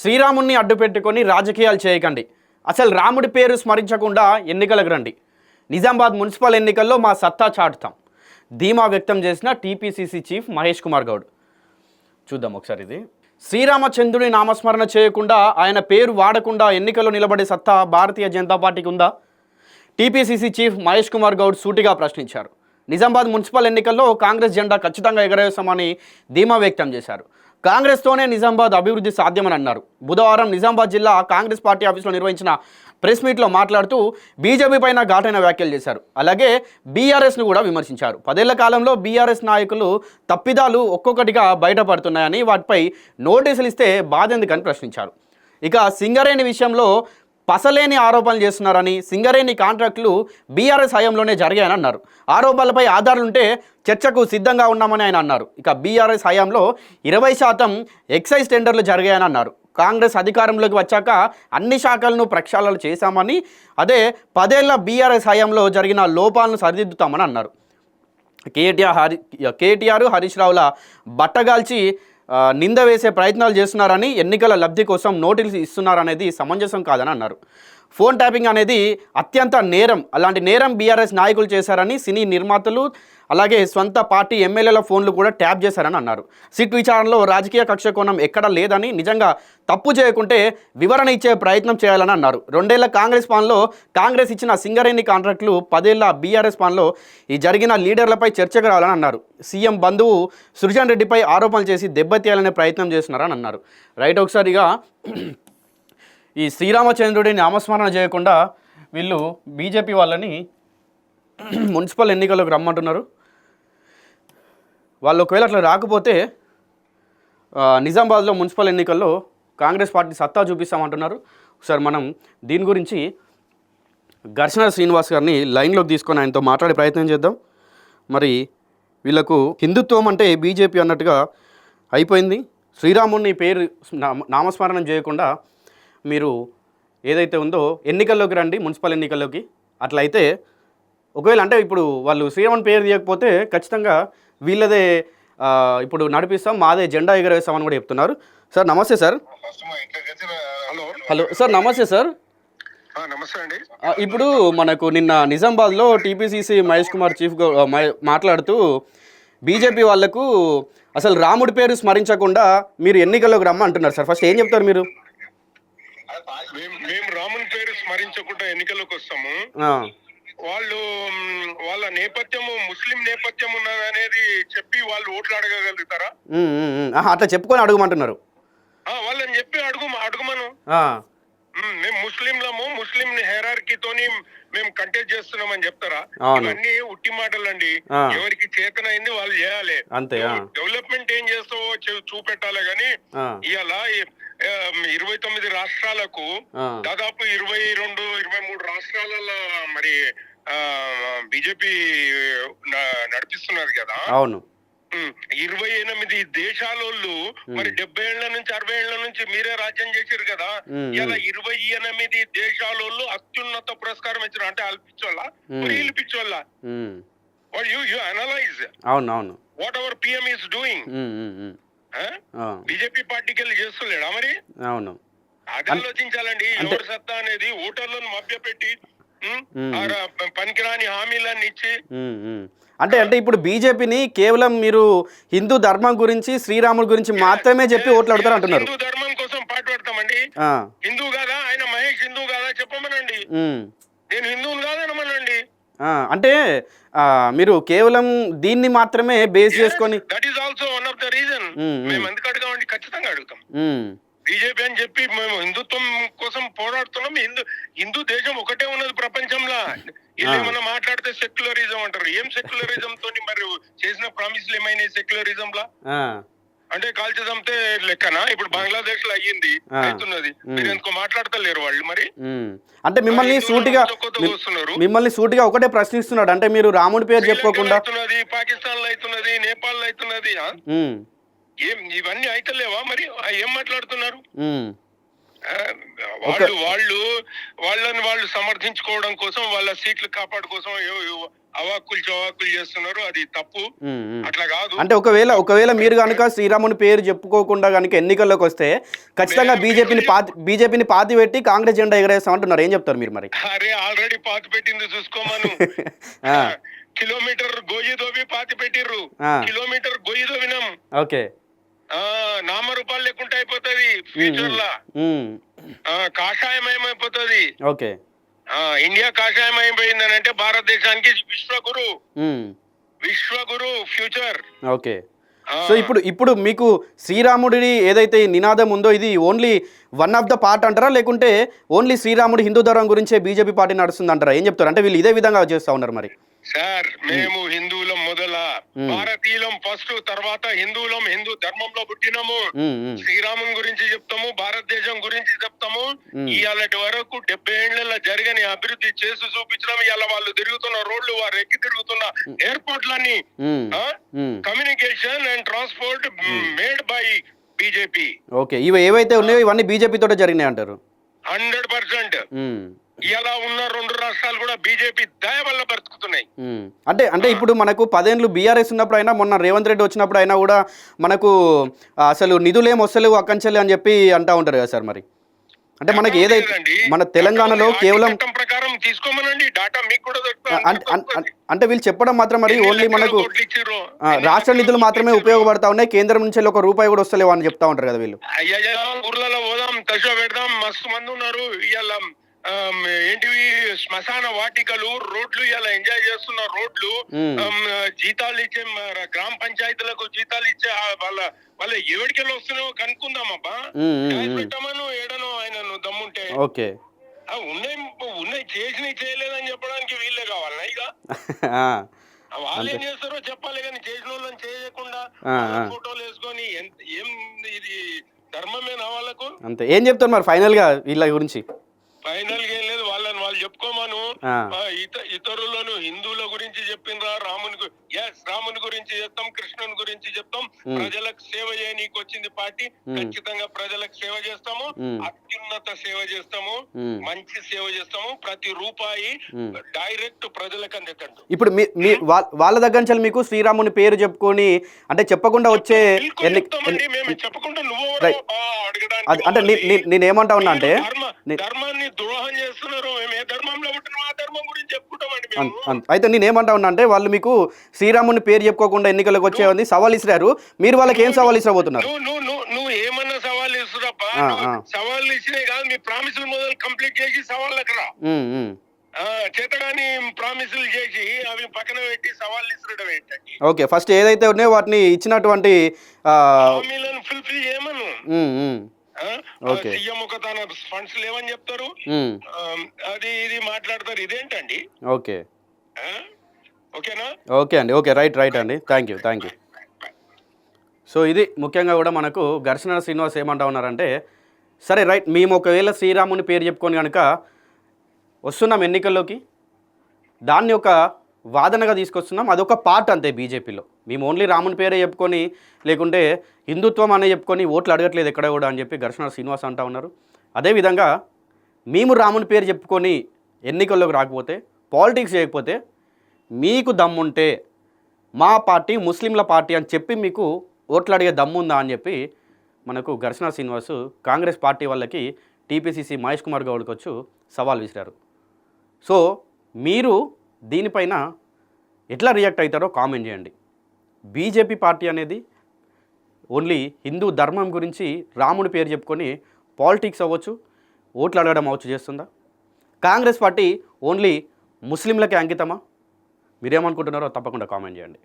శ్రీరాముణ్ణి అడ్డుపెట్టుకొని రాజకీయాలు చేయకండి. అసలు రాముడి పేరు స్మరించకుండా ఎన్నికలకు రండి. నిజామాబాద్ మున్సిపల్ ఎన్నికల్లో మా సత్తా చాటుతాం. ధీమా వ్యక్తం చేసిన టీపీసీసీ చీఫ్ మహేష్ కుమార్ గౌడ్. చూద్దాం ఒకసారి ఇది. శ్రీరామచంద్రుని నామస్మరణ చేయకుండా ఆయన పేరు వాడకుండా ఎన్నికల్లో నిలబడే సత్తా భారతీయ జనతా పార్టీకి ఉందా? టీపీసీసీ చీఫ్ మహేష్ కుమార్ గౌడ్ సూటిగా ప్రశ్నించారు. నిజామాబాద్ మున్సిపల్ ఎన్నికల్లో కాంగ్రెస్ జెండా ఖచ్చితంగా ఎగరేస్తామని ధీమా వ్యక్తం చేశారు. కాంగ్రెస్తోనే నిజామాబాద్ అభివృద్ధి సాధ్యమని అన్నారు. బుధవారం నిజామాబాద్ జిల్లా కాంగ్రెస్ పార్టీ ఆఫీసులో నిర్వహించిన ప్రెస్ మీట్లో మాట్లాడుతూ బీజేపీ పైన ఘాటైన వ్యాఖ్యలు చేశారు. అలాగే బీఆర్ఎస్ను కూడా విమర్శించారు. పదేళ్ళ కాలంలో బీఆర్ఎస్ నాయకులు తప్పిదాలు ఒక్కొక్కటిగా బయటపడుతున్నాయని వాటిపై నోటీసులు ఇస్తే బాధ ఎందుకని ప్రశ్నించారు. ఇక సింగరేణి విషయంలో పసలేని ఆరోపణలు చేస్తున్నారని సింగరేణి కాంట్రాక్టులు బీఆర్ఎస్ హయాంలోనే జరిగాయని అన్నారు. ఆరోపణలపై ఆధారాలుంటే చర్చకు సిద్ధంగా ఉన్నామని ఆయన అన్నారు. ఇక బీఆర్ఎస్ హయాంలో ఇరవై శాతం ఎక్సైజ్ టెండర్లు జరిగాయని అన్నారు. కాంగ్రెస్ అధికారంలోకి వచ్చాక అన్ని శాఖలను ప్రక్షాళన చేశామని అదే పదేళ్ళ బీఆర్ఎస్ హయాంలో జరిగిన లోపాలను సరిదిద్దుతామని అన్నారు. కేటీఆర్ హరి కేటీఆర్ హరీష్ రావుల బట్టగాల్చి నింద వేసే ప్రయత్నాలు చేస్తున్నారని ఎన్నికల లబ్ధి కోసం నోటీసులు ఇస్తున్నారనేది సమంజసం కాదని అన్నారు. ఫోన్ ట్యాపింగ్ అనేది అత్యంత నేరం అలాంటి నేరం బీఆర్ఎస్ నాయకులు చేశారని సినీ నిర్మాతలు అలాగే సొంత పార్టీ ఎమ్మెల్యేల ఫోన్లు కూడా ట్యాప్ చేశారని అన్నారు. సిట్ విచారణలో రాజకీయ కక్ష కోణం ఎక్కడ లేదని నిజంగా తప్పు చేయకుంటే వివరణ ఇచ్చే ప్రయత్నం చేయాలని అన్నారు. రెండేళ్ళ కాంగ్రెస్ పాలనలో కాంగ్రెస్ ఇచ్చిన సింగరేణి కాంట్రాక్టులు పదేళ్ళ బీఆర్ఎస్ పాలనలో ఈ జరిగిన లీడర్లపై చర్చకు రావాలని అన్నారు. సీఎం బంధువు సృజన్ రెడ్డిపై ఆరోపణలు చేసి దెబ్బతీయాలనే ప్రయత్నం చేస్తున్నారని అన్నారు. రైట్ ఒకసారిగా ఈ శ్రీరామచంద్రుడి నామస్మరణ చేయకుండా వీళ్ళు బీజేపీ వాళ్ళని మున్సిపల్ ఎన్నికలకు రమ్మంటున్నారు. వాళ్ళు ఒకవేళ అట్లా రాకపోతే నిజామాబాద్లో మున్సిపల్ ఎన్నికల్లో కాంగ్రెస్ పార్టీ సత్తా చూపిస్తామంటున్నారు. ఒకసారి మనం దీని గురించి ఘర్షణ శ్రీనివాస్ గారిని లైన్లోకి తీసుకొని ఆయనతో మాట్లాడే ప్రయత్నం చేద్దాం. మరి వీళ్ళకు హిందుత్వం అంటే బీజేపీ అన్నట్టుగా అయిపోయింది. శ్రీరాముని పేరు నామస్మరణం చేయకుండా మీరు ఏదైతే ఉందో ఎన్నికల్లోకి రండి మున్సిపల్ ఎన్నికల్లోకి. అట్లయితే ఒకవేళ అంటే ఇప్పుడు వాళ్ళు శ్రీరాముని పేరు తీయకపోతే ఖచ్చితంగా వీళ్ళదే ఇప్పుడు నడిపిస్తాం మాదే జెండా ఎగరేస్తామని కూడా చెప్తున్నారు. సార్ నమస్తే సార్. హలో సార్ నమస్తే సార్. నమస్తే అండి ఇప్పుడు మనకు నిన్న నిజామాబాద్లో టీపీసీసీ మహేష్ కుమార్ చీఫ్ మాట్లాడుతూ బీజేపీ వాళ్ళకు అసలు రాముడి పేరు స్మరించకుండా మీరు ఎన్నికల్లోకి రమ్మ అంటున్నారు సార్. ఫస్ట్ ఏం చెప్తారు మీరు? మేము రాముని పేరు స్మరించకుండా ఎన్నికల్లోకి వస్తాము. వాళ్ళ నేపథ్యము ముస్లిం నేపథ్యం ఉన్నది అనేది చెప్పి వాళ్ళు ఓట్లు అడగగలుగుతారా? అట్లా చెప్పుకొని అడగమంటున్నారు. వాళ్ళని చెప్పి అడుగు అడుగుమను. మేము ముస్లింలము ముస్లిం హెరార్కీతోని మేము కంటెస్ట్ చేస్తున్నామని చెప్తారా? అవును. ఇవన్నీ ఉట్టి మాటలండి. ఆ. ఎవరికి చేతనైంది వాళ్ళు చేయాలి. అంతే డెవలప్మెంట్ ఏం చేస్తావో చూపెట్టాలి గాని ఇవాళ ఇరవై తొమ్మిది రాష్ట్రాలకు దాదాపు ఇరవై రెండు ఇరవై మూడు రాష్ట్రాలలో మరి బీజేపీ నడిపిస్తున్నది కదా? అవును. ఇరవై ఎనిమిది దేశాలోళ్ళు మరి డెబ్బై ఏళ్ళ నుంచి అరవై ఏళ్ళ నుంచి మీరే రాజ్యం చేశారు కదా? ఇలా ఇరవై ఎనిమిది దేశాలోళ్ళు అత్యున్నత పురస్కారం ఇచ్చారు అంటే వాళ్ళు పిచ్చోళ్ళ? వీళ్ళు పిచ్చోళ్ళ? ఉమ్, యూ యూ అనలైజ్ అవును అవును what our PM is doing BJP పార్టీకి వెళ్ళి చేస్తలేడా మరి? అవును. అది ఆలోచించాలండి. ఎవరు సత్తా అనేది ఓటర్లను. ఆ రా- పనికిరాని హామీలన్నీ ఇచ్చి. అంటే అంటే ఇప్పుడు బీజేపీని కేవలం మీరు హిందూ ధర్మం గురించి శ్రీరాముడి గురించి మాత్రమే చెప్పి ఓట్లు అడుగుతారు అంటున్నారు. హిందూ ధర్మం కోసం పాటుపడతామండి ఆ, హిందూ కాదా? ఆయన మహేష్ హిందూ కాదా? చెప్పమనండి. నేను హిందువుని కాదనమనండి ఆ, అంటే మీరు కేవలం దీన్ని మాత్రమే బేస్ చేసుకొని that is also one of the reason hmm, ఎందుకు అడగామండి ఖచ్చితంగా అడుగుతాం. బీజేపీ అని చెప్పి మేము హిందుత్వం కోసం పోరాడుతున్నాం. హిందూ హిందూ దేశం ఒకటే ఉన్నది ప్రపంచంలో. ఇది ఏమన్నా మాట్లాడితే సెక్యులరిజం అంటారు. ఏం సెక్యులరిజం తోని మరి చేసిన ప్రామిస్లు ఏమైనా సెక్యులరిజం లా అంటే కాల్చి చంపితే లెక్కనా? ఇప్పుడు బంగ్లాదేశ్లో అయ్యింది. అవుతున్నది మీరు ఎందుకో మాట్లాడతలేరు వాళ్ళు మరి. అంటే మిమ్మల్ని సూటిగా. మిమ్మల్ని సూటిగా ఒకటే ప్రశ్నిస్తున్నాడు. అంటే మీరు రాముడి పేరు చెప్పుకోకుండా పాకిస్తాన్లో అవుతున్నది నేపాల్లో అవుతున్నది ఏం ఇవన్నీ అయితలేవా మరి? ఏం మాట్లాడుతున్నారు? వాళ్ళు వాళ్ళు వాళ్ళని వాళ్ళు సమర్థించుకోవడం కోసం వాళ్ళ సీట్లు కాపాడు కోసం ఏవో- ఏవో అవాక్కులు చవాకులు చేస్తున్నారు. అది తప్పు. అట్లా కాదు. అంటే ఒకవేళ ఒకవేళ మీరు కనుక శ్రీరాముని పేరు చెప్పుకోకుండా కనుక ఎన్నికల్లోకి వస్తే ఖచ్చితంగా బీజేపీని పాతి బీజేపీని పాతి పెట్టి కాంగ్రెస్ జెండా ఎగరేస్తాం అంటున్నారు ఏం చెప్తారు మీరు మరి? అరే ఆల్రెడీ పాతి పెట్టింది చూసుకోమను కిలోమీటర్ గొయ్యి దోవి పాతి పెట్టిర్రు. కిలోమీటర్ గొయ్యి దోవినాం. ఓకే. నామరూపాలు లేకుండా అయిపోతుంది ఫ్యూచర్ లా ఉమ్, ఆ, కాషాయమయమైపోతుంది ఓకే. ఇండియా కాషాయమైపోయిందని అంటే భారతదేశానికి విశ్వగురు. విశ్వగురు ఫ్యూచర్. ఓకే. సో ఇప్పుడు ఇప్పుడు మీకు శ్రీరాముడి ఏదైతే నినాదం ఉందో ఇది only one of the part అంటారా? లేకుంటే ఓన్లీ శ్రీరాముడు హిందూ ధర్మం గురించే బీజేపీ పార్టీ నడుస్తుంది అంటారా ఏం చెప్తారు? అంటే వీళ్ళు ఇదే విధంగా చేస్తూ ఉన్నారు మరి. సార్ మేము హిందువులం మొదల భారతీయులం ఫస్ట్ తర్వాత హిందువులం హిందూ ధర్మంలో పుట్టినము. శ్రీరాముని గురించి చెప్తాము భారతదేశం గురించి చెప్తాము. ఇవాళటి వరకు డెబ్బై ఏళ్ళ జరగని అభివృద్ధి చేసి చూపించడం ఇవాళ వాళ్ళు తిరుగుతున్న రోడ్లు వారు ఎక్కి తిరుగుతున్న ఎయిర్పోర్ట్లన్నీ ఉమ్. Communication and transport made by BJP. Okay ఇవి ఏవైతే ఉన్నాయో ఇవన్నీ బీజేపీ తోటే జరిగినాయి అంటారు? Hundred percent. ఇలా ఉన్న రెండు రాష్ట్రాలు కూడా బీజేపీ దయ వల్ల బ్రతుకుతున్నాయి. అంటే అంటే ఇప్పుడు మనకు పదేళ్ళు బీఆర్ఎస్ ఉన్నప్పుడు అయినా మొన్న రేవంత్ రెడ్డి వచ్చినప్పుడు అయినా కూడా మనకు అసలు నిధులు ఏం వస్తలేవు అక్కంచెల్లి అని చెప్పి అంటా ఉంటారు కదా సార్ మరి అంటే మనకి ఏదైతే. మన తెలంగాణలో కేవలం ప్రకారం తీసుకోమనండి డాటా మీకు కూడా అంటే వీళ్ళు చెప్పడం మాత్రం మరి ఓన్లీ మనకు రాష్ట్ర నిధులు మాత్రమే? ఉపయోగపడతా ఉన్నాయి కేంద్రం నుంచి ఒక రూపాయి కూడా వస్తలేవు అని చెప్తా ఉంటారు కదా వీళ్ళు ఊర్లలో పోదాం పెడదాం మస్తు మంది ఉన్నారు ఇవాళ ఏంటివి? శ్మశాన వాటికలు రోడ్లు ఇలా ఎంజాయ్ చేస్తున్న రోడ్లు మ్మ్. ఆమ్, జీతాలు ఇచ్చే గ్రామ పంచాయతీలకు జీతాలు ఇచ్చే వాళ్ళ వాళ్ళ ఎవరికెళ్ళి వస్తున్నాయో కనుక్కుందాం అబ్బా మ్మ్, మ్మ్, ట్యాక్స్ మ్మ్. పెట్టమను ఏడనో ఆయన నువ్వు దమ్ముంటే. ఓకే. ఉన్నాయి ఉన్నాయి చేసినవి చేయలేదని చెప్పడానికి వీళ్ళే కావాలన్నా ఇక? వాళ్ళు ఏం చేస్తారో చెప్పాలి కానీ చేసిన వాళ్ళని చేయకుండా. ఫోటోలు వేసుకొని ఏం ఇది ధర్మమేనా వాళ్ళకు? అంతే. ఏం చెప్తారు మరి ఫైనల్గా వీళ్ళ గురించి? ఫైనల్గా ఏం లేదు వాళ్ళని వాళ్ళు చెప్పుకోమను. ఇతరులను హిందువుల గురించి చెప్పిండ్రా రాముని ఎస్ రాముని గురించి చెప్తాం కృష్ణుని గురించి చెప్తాం. ప్రజలకు సేవ చేయనీకి వచ్చింది పార్టీ. ఖచ్చితంగా ప్రజలకు సేవ చేస్తాము. అత్యున్నత సేవ చేస్తాము. మంచి సేవ చేస్తాము. ప్రతి రూపాయి డైరెక్ట్ ప్రజలకు అందకండు ఇప్పుడు వాళ్ళ దగ్గర నుంచి మీకు శ్రీరాముని పేరు చెప్పుకొని అంటే చెప్పకుండా వచ్చే చెప్పకుండా నువ్వు అంటే నేనేమంటా ఉన్నా అంటే ధర్మాన్ని ద్రోహం చేస్తున్నారు. మేము ఏ ధర్మంలో పుట్టినా ఆ ధర్మం గురించి చెప్పుకుంటామండి అయితే నేను ఏమంటా ఉన్నా అంటే వాళ్ళు మీకు శ్రీరాముని పేరు చెప్పుకోకుండా ఎన్నికలకు వచ్చే ఉంది సవాల్ ఇసిరారు మీరు వాళ్ళకి ఏం సవాల్ ఇసరబోతున్నారు నువ్వు నువ్వు నువ్వు ఏమన్నా సవాల్ ఇస్తురప్ప ఆ, ఆ. సవాళ్ళు ఇచ్చినే కాదు. మీ ప్రామిసులు మొదలు కంప్లీట్ చేసి సవాళ్ళకి రా. చేతగాని ప్రామిసులు చేసి అవి పక్కన పెట్టి సవాళ్ళు ఇస్తుడం ఏంటండి? ఓకే. ఫస్ట్ ఏదైతే ఉన్నాయో వాటిని ఇచ్చినటువంటి ఫుల్ఫిల్ చేయమను. సీఎం ఒక తన ఫండ్స్ లేవని చెప్తారు. అది ఇది మాట్లాడతారు. ఇదేంటండి? ఓకే? ఓకేనా? ఓకే అండి. ఓకే. రైట్ రైట్ అండి. Thank you thank you so ఇది ముఖ్యంగా కూడా మనకు ఘర్షణ శ్రీనివాస్ ఏమంటా ఉన్నారంటే సరే రైట్ మేము ఒకవేళ శ్రీరాముని పేరు చెప్పుకొని కనుక వస్తున్నాం ఎన్నికల్లోకి దాన్ని ఒక వాదనగా తీసుకొస్తున్నాం. అదొక పార్ట్ అంతే బీజేపీలో. మేము ఓన్లీ రాముని పేరే చెప్పుకొని లేకుంటే హిందుత్వం అనే చెప్పుకొని ఓట్లు అడగట్లేదు ఎక్కడ కూడా అని చెప్పి ఘర్షణ శ్రీనివాస్ అంటా ఉన్నారు. అదేవిధంగా మేము రాముని పేరు చెప్పుకొని ఎన్నికల్లోకి రాకపోతే పాలిటిక్స్ చేయకపోతే మీకు దమ్ముంటే మా పార్టీ ముస్లింల పార్టీ అని చెప్పి మీకు ఓట్లు అడిగే దమ్ముందా అని చెప్పి మనకు ఘర్షణ శ్రీనివాస్ కాంగ్రెస్ పార్టీ వాళ్ళకి టీపీసీసీ మహేష్ కుమార్ గౌడ్కి వచ్చి సవాల్ విసిరారు. సో మీరు దీనిపైన ఎట్లా రియాక్ట్ అవుతారో కామెంట్ చేయండి. బీజేపీ పార్టీ అనేది ఓన్లీ హిందూ ధర్మం గురించి రాముడి పేరు చెప్పుకొని పాలిటిక్స్ అవ్వచ్చు ఓట్లు అడగడం అవచ్చు చేస్తుందా? కాంగ్రెస్ పార్టీ ఓన్లీ ముస్లింలకే అంకితమా? మీరేమనుకుంటున్నారో తప్పకుండా కామెంట్ చేయండి.